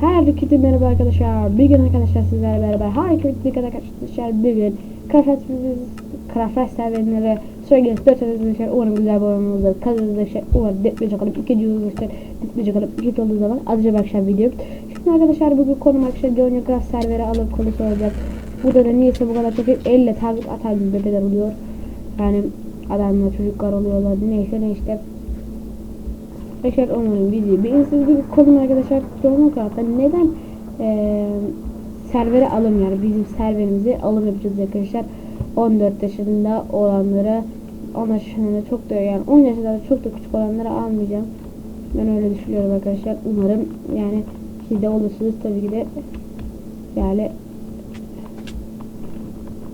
Herkese merhaba arkadaşlar. Bir gün arkadaşlar sizlerle beraber harika bir arkadaşlar. Bir gün Craft'ımız Craft serverleri Söyleyiniz 4 arkadaşlar umarım güzel bir olur. Kazanırız arkadaşlar umarım detmeyecek olup ikinci yüz arkadaşlar detmeyecek olup ikinci olduğu zaman azıcık akşam video. Şimdi arkadaşlar bugün konum arkadaşlar Johnny Craft serveri alıp konusu olacak. Burada da niyeyse bu kadar çok elle target atan bebeler oluyor. Yani adamlar çocuklar oluyorlar neyse ne işte. Arkadaşlar umarım video beğenirsiniz. Bir konum arkadaşlar Johnny Craft'ta neden eee servere alım yani bizim serverimize alım yapacağız arkadaşlar. 14 yaşında olanlara 10 yaşında çok da yani 10 yaşında da çok da küçük olanlara almayacağım. Ben öyle düşünüyorum arkadaşlar. Umarım yani siz de olursunuz tabii ki de yani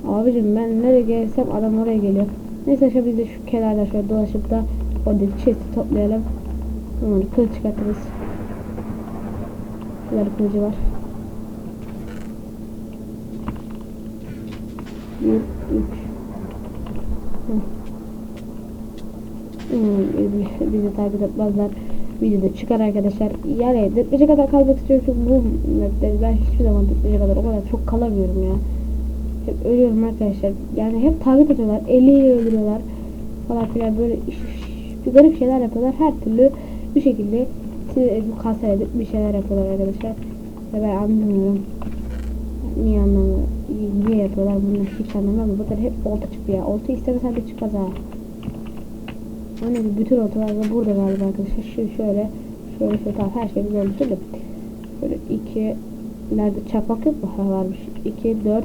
Abicim ben nereye gelsem adam oraya geliyor. Neyse şu biz de şu kenarda şöyle dolaşıp da oradaki chest'i toplayalım. Umarım kılıç çıkartırız. Şurada kılıcı var. Bir, üç. Hmm, bizi, takip etmezler. Videoda çıkar arkadaşlar. Yani detmece kadar kalmak istiyorum çünkü bu ben hiçbir zaman detmece kadar o kadar çok kalamıyorum ya. Hep ölüyorum arkadaşlar. Yani hep takip ediyorlar. Eliyle öldürüyorlar. Falan filan böyle iş, iş, bir garip şeyler yapıyorlar. Her türlü bir şekilde size bu kanser edip bir şeyler yapıyorlar arkadaşlar. Ve ben anlamıyorum. Niye anlamıyorum? Niye yapıyorlar bunu hiç anlamam. Bu kadar hep olta çıkıyor. Olta istemesen de çıkmaz ha. Hani bütün oltalar da burada galiba arkadaşlar. Şu şöyle şöyle şöyle tamam her oldu. Şimdi böyle iki nerede çapak yok mu? Ha varmış. 2 4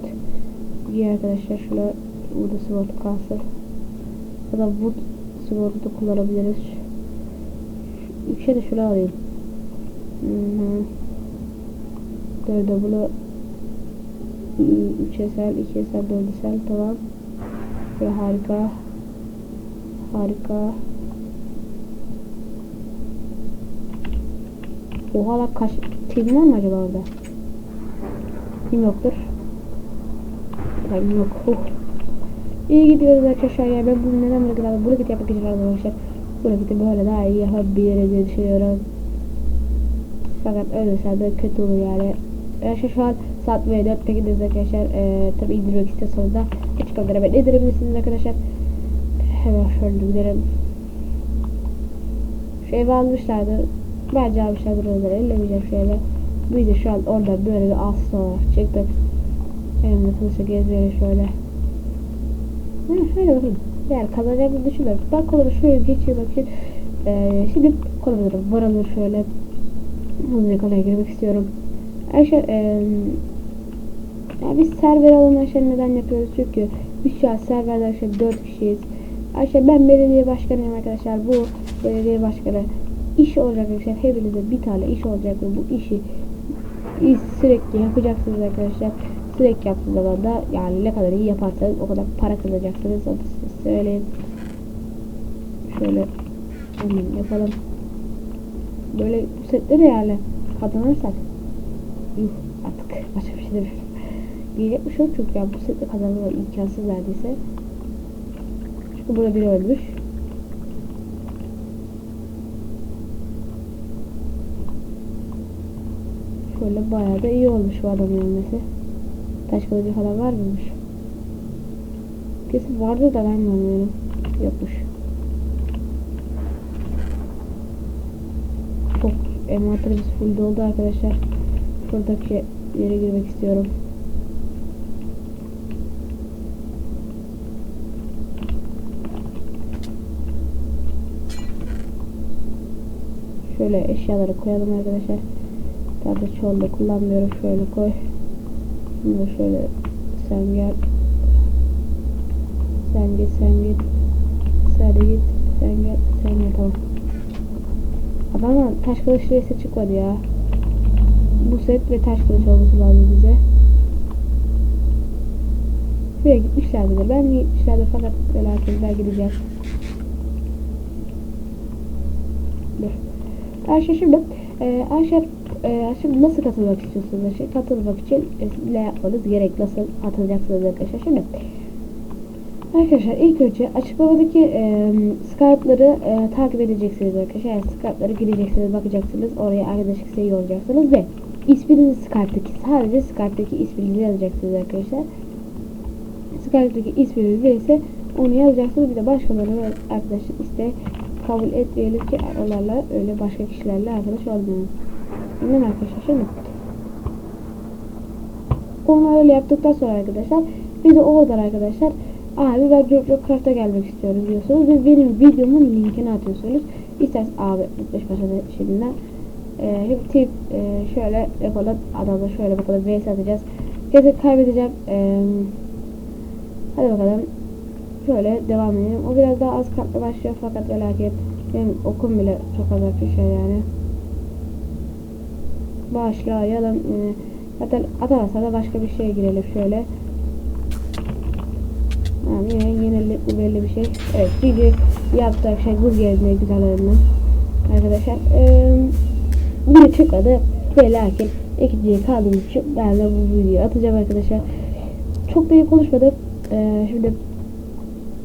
bir arkadaşlar şöyle burada sword kalsın. Ya da wood sword'u da kullanabiliriz. Üçe de şöyle alayım. -hı. Dörde bunu 3 eser, 2 eser, 4 eser tamam. Ve harika. Harika. Oha lan kaç tim var mı acaba orada? Kim yoktur? Tim yok. Uh. İyi gidiyoruz arkadaşlar ya ben bunu neden kadar bunu git yapmak için arkadaşlar. Gidip böyle daha iyi yapabiliriz diye düşünüyorum. Fakat öyleyse de kötü olur yani. Arkadaşlar şu an saat ve 4 pekideyiz arkadaşlar. Ee, tabi indirmek istiyorsanız da açıklamalara beraber indirebilirsiniz arkadaşlar. Hemen şöyle gidelim. Şu evi almışlardı. Bence almışlardır onları. Ellemeyeceğim şöyle. Biz de şu an orada böyle bir aslı olarak çıktık. Elimde kılıçla gezmeye şöyle. Hı, şöyle bakın. Yani kazanacağımızı düşünmüyorum. Ben kolumu şöyle geçiyor bakayım. Ee, şimdi kolumuza varalım şöyle. Hızlıca konuya girmek istiyorum. Arkadaşlar e, yani biz server alınmışları neden yapıyoruz? Çünkü biz şu an serverde arkadaşlar 4 kişiyiz. Arkadaşlar ben belediye başkanıyım arkadaşlar. Bu belediye başkanı iş olacak arkadaşlar. Hepinize bir tane iş olacak bu işi iş sürekli yapacaksınız arkadaşlar. Sürekli yaptığınız zaman da yani ne kadar iyi yaparsanız o kadar para kazanacaksınız. Söyleyeyim. Şöyle hemen yapalım. Böyle bu setleri yani kazanırsak yuh artık başka bir şey demiyorum. Diyecek bir şey yok çünkü ya bu sette kazanmak imkansız neredeyse. Çünkü burada biri ölmüş. Şöyle bayağı da iyi olmuş bu adamın ölmesi. Taş kılıcı falan var mıymış? Kesin vardı da ben görmüyorum. Yokmuş. Çok envanterimiz full doldu arkadaşlar. Şuradaki yere girmek istiyorum. Şöyle eşyaları koyalım arkadaşlar. Tabii çoğunda kullanmıyorum. Şöyle koy. Bunu şöyle sen gel. Sen git, sen git. Sen de git, sen gel, sen gel tamam. Taş kılıç reysi çıkmadı ya. Bu set ve taş kılıç olması lazım bize. Buraya gitmişlerdir. Ben de gitmişlerdir fakat felaketler gideceğiz. Dur. Ayşe şimdi e, Ayşe e, şimdi nasıl katılmak istiyorsunuz? Katılmak için e, ne yapmanız gerek? Nasıl atılacaksınız arkadaşlar? Şimdi Arkadaşlar ilk önce açıklamadaki e, Skype'ları e, takip edeceksiniz arkadaşlar. Yani Skype'ları gireceksiniz, bakacaksınız. Oraya arkadaş isteği olacaksınız ve isminizi Skype'daki sadece Skype'daki isminizi yazacaksınız arkadaşlar. Skype'daki isminiz neyse onu yazacaksınız. Bir de başkalarına arkadaşlar işte kabul etmeyelim ki onlarla öyle başka kişilerle arkadaş olmayalım. Mi arkadaşlar? Şimdi onu öyle yaptıktan sonra arkadaşlar bir de o kadar arkadaşlar abi ben Jojo Craft'a gelmek istiyorum diyorsunuz ve benim videomun linkini atıyorsunuz. İsterseniz abi 45 başladı şimdiden. Ee, hep tip e, şöyle yapalım adamla şöyle bakalım vs atacağız. Kesin kaybedeceğim. Ee, hadi bakalım. Şöyle devam edelim. O biraz daha az katlı başlıyor fakat ve lakin benim okum bile çok az arkadaşlar yani. Başlayalım. Ee, zaten atamazsa da başka bir şeye girelim şöyle. Yani yine yenilik belli bir şey. Evet video yaptık şey buz gezmeye güzel oyunlu. Arkadaşlar ee, biri çıkmadı ve lakin ikinciye kaldığım için ben de bu videoyu atacağım arkadaşlar. Çok da iyi konuşmadım. Ee, şimdi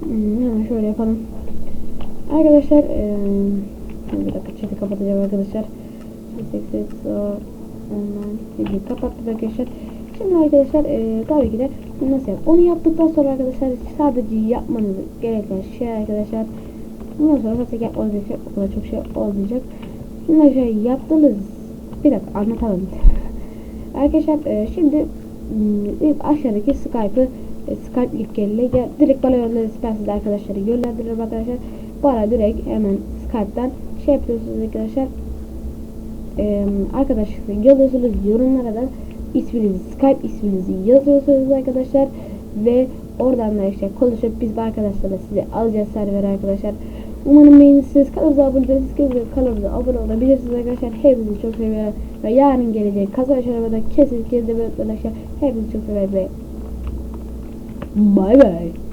hmm, hemen şöyle yapalım. Arkadaşlar ee, bir dakika chat'i kapatacağım arkadaşlar. 88 online videoyu kapattım arkadaşlar. Şimdi arkadaşlar e, tabii ki de nasıl yap? Onu yaptıktan sonra arkadaşlar sadece yapmanız gereken şey arkadaşlar. Bundan sonra zaten yapmanız o kadar çok şey olmayacak. Şimdi arkadaşlar yaptığınız bir dakika anlatalım. arkadaşlar e, şimdi m, ilk aşağıdaki Skype'ı e, Skype ilk gel direkt bana yönlendiririz. Ben arkadaşları yönlendiririm arkadaşlar. Bana direkt hemen Skype'dan şey yapıyorsunuz arkadaşlar. E, arkadaşlar yazıyorsunuz yorumlara da isminizi, Skype isminizi yazıyorsunuz arkadaşlar ve oradan da işte konuşup biz bu arkadaşlarla size alacağız server arkadaşlar. Umarım beğenirsiniz. Kanalımıza abone değilseniz kanalımıza abone olabilirsiniz arkadaşlar. Hepinizi çok seviyorum. Ve yarın gelecek kazanç arabada kesinlikle de arkadaşlar. Hepinizi çok seviyorum bye bye.